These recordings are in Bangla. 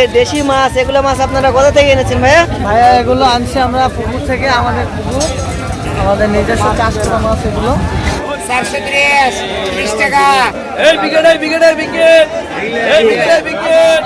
এ দেশি মাছ এগুলো মাছ আপনারা কোথা থেকে এনেছেন ভাইয়া? ভাইয়া এগুলো আনছি আমরা পুকুর থেকে আমাদের পুকুর আমাদের নিজস্ব চাষ করা মাছ এগুলো। চারশো ত্রিশ ত্রিশ টাকা।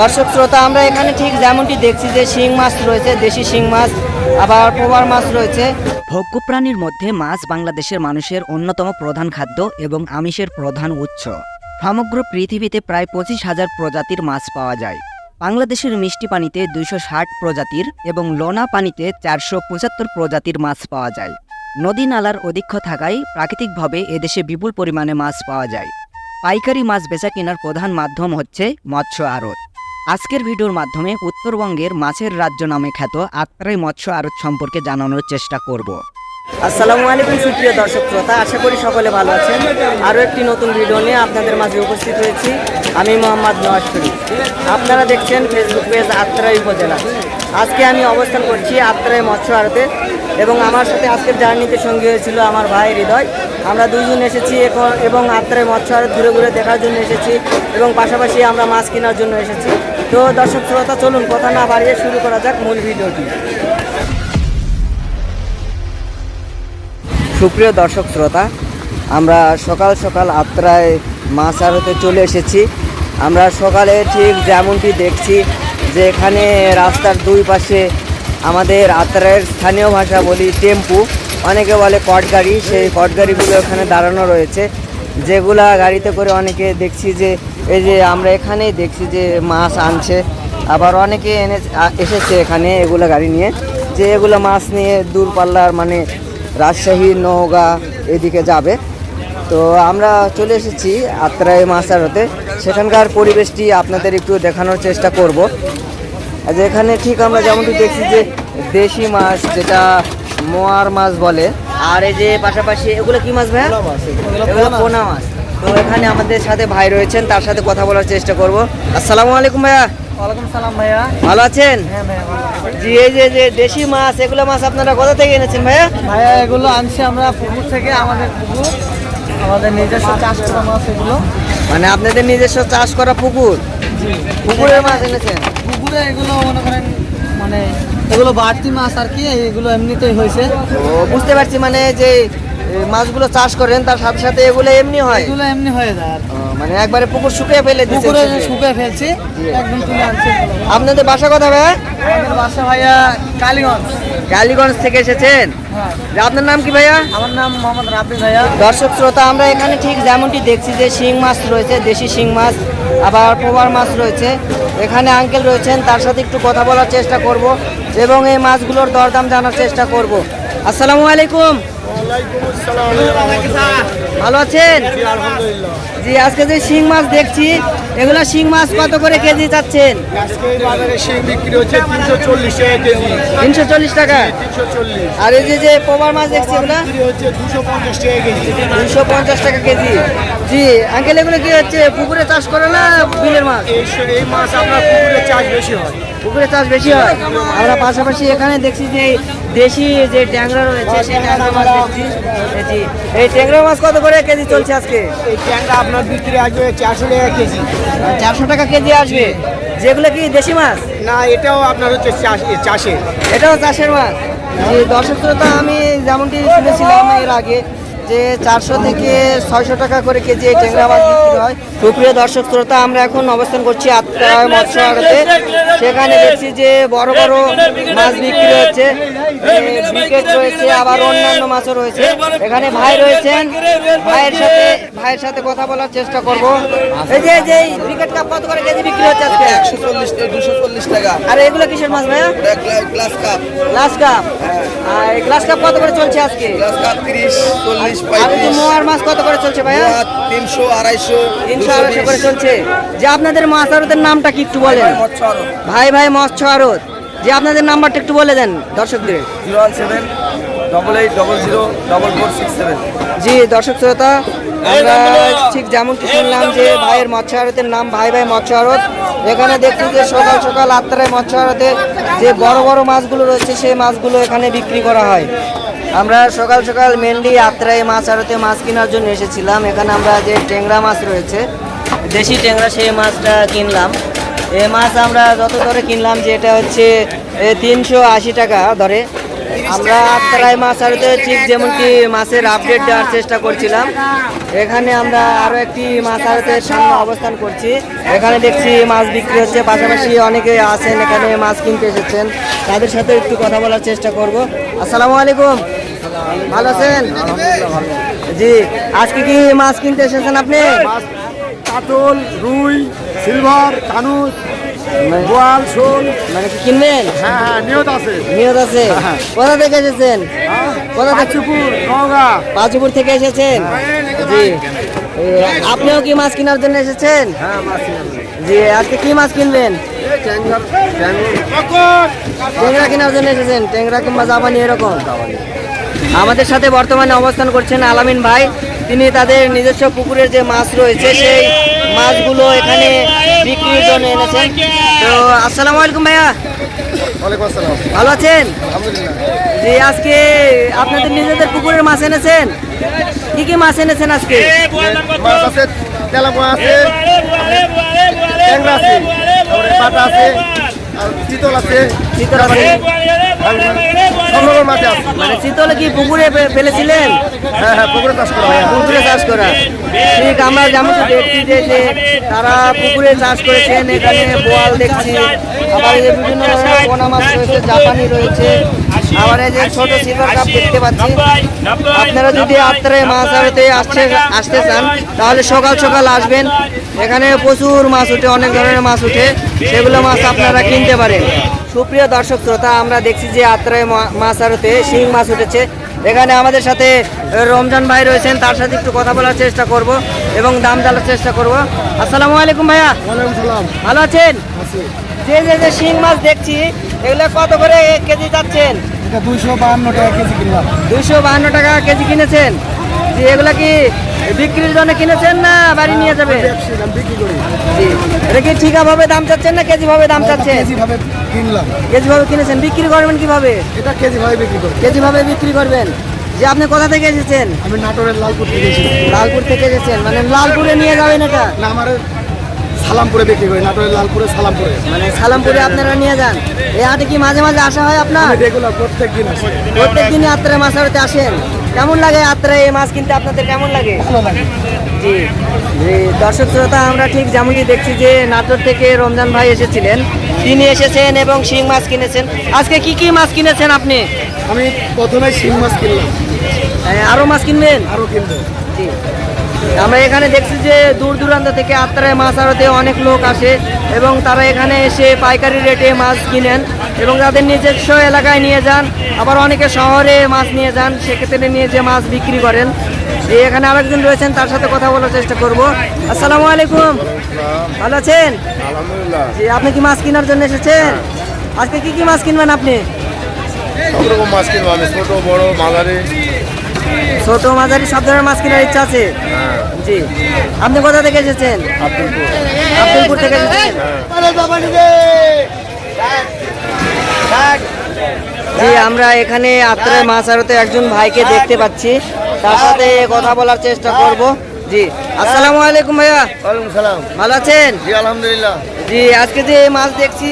দর্শক শ্রোতা আমরা এখানে ঠিক যেমনটি দেখছি যে শিং মাছ রয়েছে দেশি শিং মাছ আবার পোবার মাছ রয়েছে। ভোগ্য প্রাণীর মধ্যে মাছ বাংলাদেশের মানুষের অন্যতম প্রধান খাদ্য এবং আমিষের প্রধান উৎস। সমগ্র পৃথিবীতে প্রায় পঁচিশ হাজার প্রজাতির মাছ পাওয়া যায়। বাংলাদেশের মিষ্টি পানিতে দুইশো ষাট প্রজাতির এবং লোনা পানিতে চারশো পঁচাত্তর প্রজাতির মাছ পাওয়া যায়। নদী নালার অধিক্ষ থাকায় প্রাকৃতিকভাবে এদেশে বিপুল পরিমাণে মাছ পাওয়া যায়। পাইকারি মাছ বেচা কেনার প্রধান মাধ্যম হচ্ছে মৎস্য আড়ত। আজকের ভিডিওর মাধ্যমে উত্তরবঙ্গের মাছের রাজ্য নামে খ্যাত আত্রাই মৎস্য আড়ত সম্পর্কে জানানোর চেষ্টা করব। আসসালামু আলাইকুম সুপ্রিয় দর্শক শ্রোতা, আশা করি সকলে ভালো আছেন। আরও একটি নতুন ভিডিও নিয়ে আপনাদের মাঝে উপস্থিত হয়েছি। আমি মোহাম্মদ নওয়াজ শরীফ। আপনারা দেখছেন ফেসবুক পেজ আত্রাই উপজেলা। আজকে আমি অবস্থান করছি আত্রাই মৎস্য আড়তে এবং আমার সাথে আজকের জার্নিতে সঙ্গী হয়েছিল আমার ভাই হৃদয়। আমরা দুইজন এসেছি এখন এবং আত্রাই মৎস্য আড়ত ঘুরে ঘুরে দেখার জন্য এসেছি এবং পাশাপাশি আমরা মাছ কেনার জন্য এসেছি। তো দর্শক শ্রোতা, চলুন কথা না বাড়িয়ে শুরু করা যাক মূল ভিডিওটি। সুপ্রিয় দর্শক শ্রোতা, আমরা সকাল সকাল আত্রায় মাছ আড়তে চলে এসেছি। আমরা সকালে ঠিক যেমনটি দেখছি যে এখানে রাস্তার দুই পাশে আমাদের আত্রায়ের স্থানীয় ভাষা বলি টেম্পু, অনেকে বলে কট গাড়ি সেই কট গাড়িগুলো এখানে দাঁড়ানো রয়েছে। যেগুলা গাড়িতে করে অনেকে দেখছি যে, এই যে আমরা এখানেই দেখছি যে মাছ আনছে, আবার অনেকে এনে এসেছে এখানে এগুলো গাড়ি নিয়ে। যে এগুলো মাছ নিয়ে দূরপাল্লার মানে রাজশাহী নওগাঁ এদিকে যাবে। তো আমরা চলে এসেছি আত্রাই আড়তে সেখানকার পরিবেশটি আপনাদের একটু দেখানোর চেষ্টা করব। আজ এখানে ঠিক আমরা যেমনটি দেখছি যে দেশি মাছ যেটা মোয়ার মাছ বলে। আর এই যে পাশাপাশি এগুলো কি মাছ ভাই এগুলো পোনা মাছ। তো এখানে আমাদের সাথে ভাই রয়েছেন তার সাথে কথা বলার চেষ্টা করব। আসসালামু আলাইকুম ভাইয়া। ওয়ালাইকুম সালাম ভাইয়া। ভালো আছেন? হ্যাঁ জি এই যে যে দেশি মাছ এগুলো মাছ আপনারা কোথা থেকে এনেছেন ভাইয়া? ভাইয়া এগুলো আনছি আমরা পুকুর থেকে আমাদের পুকুর আমাদের নিজস্ব চাষ করা মাছ এগুলো। মানে আপনাদের নিজস্ব চাষ করা পুকুর? পুকুরের মাছ এনেছেন? পুকুরে এগুলো মনে করেন মানে এগুলো বাড়তি মাছ আর কি এগুলো এমনিতেই হয়েছে। বুঝতে পারছি মানে যে মাছগুলো চাষ করেন তার সাথে সাথে এগুলো এমনি হয়? এগুলো এমনি হয়ে যায় মানে একবারে পুকুর শুকিয়ে ফেলে দিচ্ছেন পুকুরে শুকিয়ে। শুকিয়ে ফেলছি একদম তুলে আনছি আপনাদের বাসা কথা ভাই আমাদের বাসা ভাইয়া কালীগঞ্জ। কালীগঞ্জ থেকে এসেছেন? হ্যাঁ। আপনার নাম কি ভাইয়া? আমার নাম মোহাম্মদ রাব্বি ভাইয়া। দর্শক শ্রোতা আমরা এখানে ঠিক যেমনটি দেখছি যে শিং মাছ রয়েছে দেশি শিং মাছ আবার পোবার মাছ রয়েছে। এখানে আঙ্কেল রয়েছেন তার সাথে একটু কথা বলার চেষ্টা করব এবং এই মাছগুলোর দরদাম জানার চেষ্টা করব। আসসালামু আলাইকুম। ভালো আছেন? জি আজকে যে শিং মাছ দেখছি এগুলো শিং মাছ কত করে কেজি চাচ্ছেন? তিনশো চল্লিশ টাকা আর এই যে যে পোবার মাছ দেখছি এগুলো? দুশো পঞ্চাশ টাকা কেজি। জি আঙ্কেল এগুলো কি হচ্ছে পুকুরে চাষ করে না বিলের মাছ? এই মাছ আপনার পুকুরে চাষ বেশি হয়। পুকুরে চাষ বেশি হয়? আমরা পাশাপাশি এখানে দেখছি যে দেশি যে ট্যাংরা রয়েছে সেই ট্যাংরা মাছ এই ট্যাংরা মাছ কত করে কেজি চলছে আজকে? এই ট্যাংরা আপনার বিক্রি আসবে চারশো টাকা কেজি। চারশো টাকা কেজি আসবে? যেগুলো কি দেশি মাছ? না এটাও আপনার হচ্ছে চাষ এটাও চাষের মাছ? দর্শক শ্রোতা আমি যেমনটি শুনেছিলাম এর আগে যে চারশো থেকে ছয়শো টাকা করে কেজি এই ট্যাংরা মাছ বিক্রি হয়। সুপ্রিয় দর্শক শ্রোতা আমরা এখন অবস্থান করছি আত্রায় মৎস্য আড়তে সেখানে দেখছি যে বড় বড় মাছ বিক্রি হচ্ছে বিকেট রয়েছে আবার অন্যান্য মাছও রয়েছে। এখানে ভাই রয়েছেন ভাইয়ের সাথে ভাইয়ের সাথে কথা বলার চেষ্টা করব। এই যে যে ক্রিকেট কাপ কত করে কেজি বিক্রি হচ্ছে আজকে? একশো চল্লিশ থেকে দুশো চল্লিশ টাকা। আর এগুলো কিসের মাছ ভাইয়া? গ্লাস কাপ গ্লাস কাপ আর গ্লাস কাপ কত করে চলছে আজকে? গ্লাস কাপ তিরিশ চল্লিশ পঁয়ত্রিশ মোয়ার মাছ কত করে চলছে ভাইয়া? তিনশো আড়াইশো তিনশো আড়াইশো করে চলছে। যে আপনাদের মাছ আড়তের নামটা কি একটু বলেন? ভাই ভাই মৎস্য আড়ত। যে আপনাদের নাম্বারটা একটু বলে দেন দর্শকদের। Zero one seven double eight double zero double four six seven. জি দর্শক শ্রোতা আমরা ঠিক যেমনটি শুনলাম যে ভাইয়ের মৎস্য আড়তের নাম ভাই ভাই মৎস্য আড়ত। এখানে দেখছি যে সকাল সকাল আত্মারায় মৎস্য আড়তে যে বড় বড় মাছগুলো রয়েছে সেই মাছগুলো এখানে বিক্রি করা হয়। আমরা সকাল সকাল মেনলি আত্রাই মাছ, আড়তে মাছ কেনার জন্য এসেছিলাম। এখানে আমরা যে ট্যাংরা মাছ রয়েছে, দেশি ট্যাংরা, সেই মাছটা কিনলাম। এই মাছ আমরা যত ধরে কিনলাম যে এটা হচ্ছে তিনশো আশি টাকা ধরে আমরা আত্মারায় মাছ, আড়তে ঠিক যেমনটি মাছের আপডেট দেওয়ার চেষ্টা করছিলাম। এখানে আমরা আরও একটি মাছ, আড়তের সামনে অবস্থান করছি। এখানে দেখছি মাছ বিক্রি হচ্ছে, পাশাপাশি অনেকে আছেন এখানে মাছ কিনতে এসেছেন। তাদের সাথে একটু কথা বলার চেষ্টা করব। আসসালামু আলাইকুম। ভালো আছেন? জি আজকে কি মাছ কিনতে এসেছেন আপনি? কাতল রুই সিলভার কানুস গোয়াল শোল। মানে কি কিনবেন? হ্যাঁ হ্যাঁ নিয়ত আছে। নিয়ত আছে? কোথা থেকে এসেছেন? কোথা থেকে? চুপুর নওগাঁ। পাঁচপুর থেকে এসেছেন? জি। আপনিও কি মাছ কেনার জন্য এসেছেন? জি আজকে কি মাছ কিনবেন? ট্যাংরা কেনার জন্য এসেছেন? ট্যাংরা কিংবা জাপানি এরকম? আমাদের সাথে বর্তমানে অবস্থান করছেন আলামিন ভাই। তিনি তাদের নিজস্ব পুকুরের যে মাছ রয়েছে সেই মাছগুলো এখানে বিক্রির জন্য এনেছেন। তো আসসালামু আলাইকুম ভাইয়া। ভালো আছেন? জি আজকে আপনাদের নিজেদের পুকুরের মাছ এনেছেন? কি কি মাছ এনেছেন আজকে? মাছ আছে তেলাপোয়া আছে ট্যাংরা আছে পাটা আছে আর চিতল আছে চিতল আছে। রকম মাছ আছে। মানে শীতলে কি পুকুরে ফেলেছিলেন? হ্যাঁ হ্যাঁ পুকুরে চাষ করা হয়। পুকুরে চাষ করা। ঠিক আমরা যেমন দেখছি যে যে তারা পুকুরে চাষ করেছেন এখানে বোয়াল দেখছি। আবার এই বিভিন্ন ধরনের পোনা মাছ রয়েছে জাপানি রয়েছে। আবার এই যে ছোট সিলভার কাপ দেখতে পাচ্ছি। আপনারা যদি আত্রে মাছ আড়তে আসছে আসতে চান তাহলে সকাল সকাল আসবেন। এখানে প্রচুর মাছ উঠে অনেক ধরনের মাছ উঠে। সেগুলো মাছ আপনারা কিনতে পারেন। সুপ্রিয় দর্শক শ্রোতা আমরা দেখছি যে আত্রায় মাছ আড়তে শিং মাছ উঠেছে। এখানে আমাদের সাথে রমজান ভাই রয়েছেন তার সাথে একটু কথা বলার চেষ্টা করব এবং দাম জানার চেষ্টা করব। আসসালামু আলাইকুম ভাইয়া। ভালো আছেন? যে যে যে শিং মাছ দেখছি এগুলো কত করে কেজি যাচ্ছেন? দুইশো বাহান্ন টাকা কেজি কিনলাম। দুইশো বাহান্ন টাকা কেজি কিনেছেন। জি এগুলা কি বিক্রির জন্য কিনেছেন না? বাড়ি নিয়ে যাবে? এটা কি ঠিকা ভাবে দাম চাচ্ছেন না কেজি ভাবে দাম চাচ্ছেন? কেজি ভাবে কিনেছেন? বিক্রি করবেন কীভাবে? এটা কেজি ভাবে বিক্রি করি কেজি ভাবে বিক্রি করবেন? যে আপনি কোথা থেকে এসেছেন? আমি নাটোরের লালপুর থেকে এসেছি। লালপুর থেকে এসেছেন। মানে লালপুরে নিয়ে যাবেন এটা? না আমার সালামপুরে বিক্রি করি। নাটোরের লালপুরে সালামপুরে। মানে সালামপুরে আপনারা নিয়ে যান। এই হাটে কি মাঝে মাঝে আসা হয় আপনার? রেগুলার প্রত্যেক দিন আসি। প্রত্যেক দিনই আত্রায় মাছ আসেন? কেমন লাগে আত্রায় এই মাছ কিনতে? আপনাদের কেমন লাগে? জি। জি দর্শক শ্রোতা আমরা ঠিক যেমনটি দেখছি যে নাটোর থেকে রমজান ভাই এসেছিলেন। তিনি এসেছেন এবং শিং মাছ কিনেছেন। আজকে কি কি মাছ কিনেছেন আপনি? আমি প্রথমে শিং মাছ কিনলাম। এ, আরও মাছ কিনবেন? আরও কিনবো। জি। আমরা এখানে দেখছি যে দূর দূরান্ত থেকে আত্রায় মাছ আড়তে অনেক লোক আসে এবং তারা এখানে এসে পাইকারি রেটে মাছ কিনেন। এবং তাদের নিজস্ব এলাকায় নিয়ে যান আবার অনেকে শহরে মাছ নিয়ে যান সেক্ষেত্রে নিয়ে যে মাছ বিক্রি করেন এই এখানে আরেকজন রয়েছেন তার সাথে কথা বলার চেষ্টা করব। আসসালামু আলাইকুম। ভালো আছেন? আলহামদুলিল্লাহ। জি আপনি কি মাছ কেনার জন্য এসেছেন? আজকে কি কি মাছ কিনবেন আপনি? সব রকম মাছ কিনবো আমি ছোট বড় মাঝারি। ছোট মাঝারি সব ধরনের মাছ কেনার ইচ্ছা আছে? জি। আপনি কোথা থেকে এসেছেন? আব্দুলপুর। থেকে এসেছেন? জি আমরা এখানে আত্রায় মাছ আড়তে একজন ভাইকে দেখতে পাচ্ছি। তার সাথে কথা বলার চেষ্টা করব। জি আসসালামু আলাইকুম ভাইয়া। ওয়ালাইকুম সালাম। ভালো আছেন? জি আলহামদুলিল্লাহ। জি আজকে যে মাছ দেখছি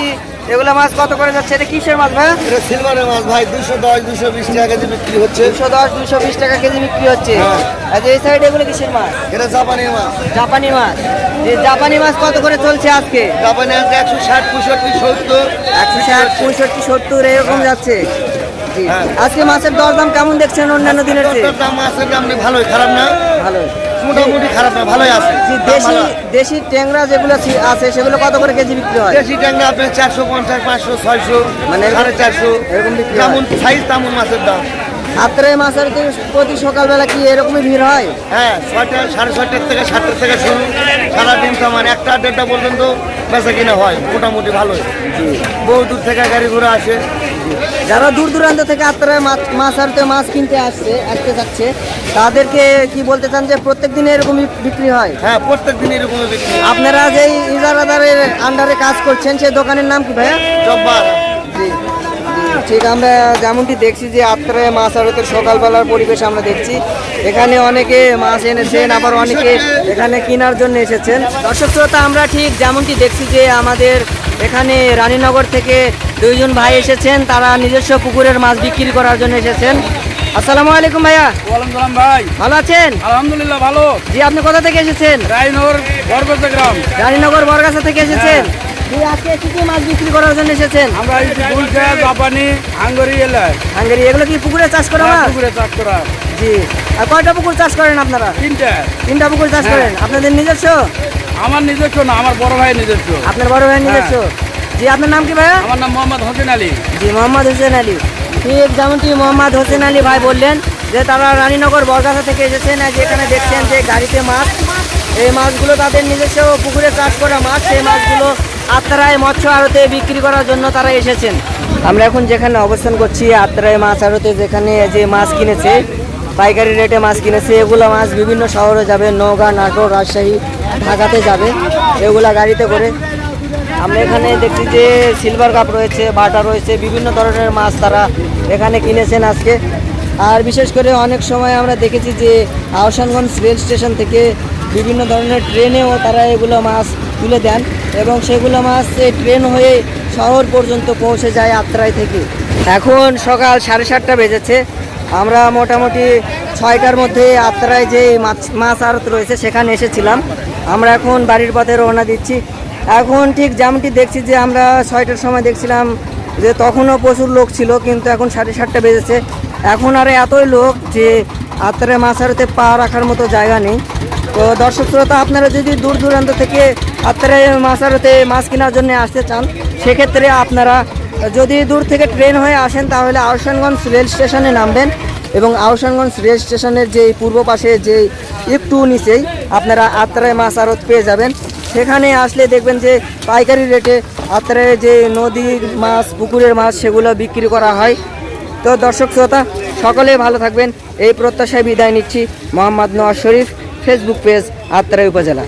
এগুলো মাছ কত করে যাচ্ছে? এটা কিসের মাছ ভাইয়া এটা সিলভারের মাছ ভাই দুশো দশ দুশো বিশ টাকা কেজি বিক্রি হচ্ছে। দুশো দশ দুশো বিশ টাকা কেজি বিক্রি হচ্ছে। হ্যাঁ। আর এই সাইডে এগুলো কিসের মাছ? এটা জাপানি মাছ। জাপানি মাছ। যে জাপানি মাছ কত করে চলছে আজকে? জাপানি আছে একশো ষাট পঁয়ষট্টি সত্তর। একশো ষাট পঁয়ষট্টি সত্তর এরকম যাচ্ছে। হ্যাঁ। আজকে মাছের দরদাম কেমন দেখছেন অন্যান্য দিনের দাম মাছের দাম ভালোই খারাপ না। ভালো মোটামুটি খারাপ না ভালোই আছে। দেশি দেশি ট্যাংরা যেগুলো আছে সেগুলো কত করে কেজি বিক্রি হয়? দেশি ট্যাংরা আপনার চারশো পঞ্চাশ পাঁচশো ছয়শো মানে মানে সাড়ে চারশো। এরকম বিক্রি। যেমন সাইজ তেমন মাছের দাম। আত্রে মাছের কি প্রতি সকালবেলা কি এরকমই ভিড় হয়? হ্যাঁ ছয়টা সাড়ে ছয়টার থেকে সাতটার থেকে শুরু। সারাদিন আমার একটা দেড়টা পর্যন্ত বেচা কিনা হয় মোটামুটি ভালোই। বহু দূর থেকে গাড়ি ঘোড়া আসে। যারা দূর দূরান্ত থেকে আত্রায় মাছ মাছ আড়তে মাছ কিনতে আসছে আসতে যাচ্ছে তাদেরকে কি বলতে চান যে প্রত্যেক দিনে এরকমই বিক্রি হয়? হ্যাঁ প্রত্যেক দিন এরকম বিক্রি হয়। আপনারা যেই ইজারাদারের আন্ডারে কাজ করছেন সেই দোকানের নাম কি ভাইয়া? জব্বার। জি জি ঠিক আমরা যেমনটি দেখছি যে আত্রায় মাছ আড়তের সকালবেলার পরিবেশ আমরা দেখছি। এখানে অনেকে মাছ এনেছেন আবার অনেকে এখানে কেনার জন্য এসেছেন। দর্শক শ্রোতা আমরা ঠিক যেমনটি দেখছি যে আমাদের এখানে রানীনগর থেকে দুইজন ভাই এসেছেন তারা নিজস্ব পুকুরের মাছ বিক্রি করার জন্য এসেছেন। আসসালামু আলাইকুম ভাইয়া। ওয়ালাইকুম ভাই। ভালো আছেন? আলহামদুলিল্লাহ ভালো। জি আপনি কোথা থেকে এসেছেন? রায়নগর বরগাছা গ্রাম। রানীনগর বরগাছা থেকে এসেছেন? জি আজকে কি কি মাছ বিক্রি করার জন্য এসেছেন? আমরা এই গুলশা জাপানি হাঙ্গরি এলাকায় হাঙ্গেরি এগুলো কি পুকুরে চাষ করা মাছ? পুকুরে চাষ করা। জি। আর কয়টা পুকুর চাষ করেন আপনারা? তিনটা। তিনটা পুকুর চাষ করেন। আপনাদের নিজস্ব? আমার নিজস্ব না আমার বড় ভাই নিজস্ব। আপনার বড় ভাই নিজস্ব? জি আপনার নাম কি ভাইয়া? আমার নাম মোহাম্মদ হোসেন আলী। জি মোহাম্মদ হোসেন আলী। ঠিক যেমনটি মোহাম্মদ হোসেন আলী ভাই বললেন যে তারা রানীনগর বরগাছা থেকে এসেছেন। আর যে এখানে দেখছেন যে গাড়িতে মাছ। এই মাছগুলো তাদের নিজস্ব পুকুরে চাষ করা মাছ। সেই মাছগুলো আত্রায় মৎস্য আড়তে বিক্রি করার জন্য তারা এসেছেন। আমরা এখন যেখানে অবস্থান করছি আত্রায় মাছ আড়তে যেখানে যে মাছ কিনেছে, পাইকারি রেটে মাছ কিনেছে, এগুলো মাছ বিভিন্ন শহরে যাবে, নওগাঁ, নাটোর, রাজশাহী, ঢাকাতে যাবে, এগুলা গাড়িতে করে। আমরা এখানে দেখছি যে সিলভার কাপ রয়েছে, বাটা রয়েছে, বিভিন্ন ধরনের মাছ তারা এখানে কিনেছেন আজকে। আর বিশেষ করে অনেক সময় আমরা দেখেছি যে আহসানগঞ্জ রেল স্টেশন থেকে বিভিন্ন ধরনের ট্রেনেও তারা এগুলো মাছ তুলে দেন। এবং সেগুলো মাছ ট্রেন হয়ে শহর পর্যন্ত পৌঁছে যায় আত্রাই থেকে। এখন সকাল সাড়ে সাতটা বেজেছে। আমরা মোটামুটি ছয়টার মধ্যে আত্রায় যে মাছ মাছ আড়ত রয়েছে সেখানে এসেছিলাম। আমরা এখন বাড়ির পথে রওনা দিচ্ছি। এখন ঠিক যেমনটি দেখছি যে আমরা ছয়টার সময় দেখছিলাম যে তখনও প্রচুর লোক ছিল, কিন্তু এখন সাড়ে সাতটা বেজেছে। এখন আর এতই লোক যে আত্রায় মাছ আড়তে পা রাখার মতো জায়গা নেই। তো দর্শক শ্রোতা, আপনারা যদি দূর দূরান্ত থেকে আত্মারে মাছ আড়তে মাছ কেনার জন্য আসতে চান, সেক্ষেত্রে আপনারা যদি দূর থেকে ট্রেন হয়ে আসেন, তাহলে আহসানগঞ্জ রেল স্টেশনে নামবেন এবং আহসানগঞ্জ রেল স্টেশনের যে পূর্ব পাশে যে একটু নিচেই আপনারা আত্রায় মাছ আড়ত পেয়ে যাবেন। সেখানে আসলে দেখবেন যে পাইকারি রেটে আত্রায় যে নদীর মাছ, পুকুরের মাছ, সেগুলো বিক্রি করা হয়। তো দর্শক শ্রোতা, সকলে ভালো থাকবেন। এই প্রত্যাশায় বিদায় নিচ্ছি। মোহাম্মদ নওয়াজ শরীফ। ফেসবুক পেজ আত্রাই উপজেলা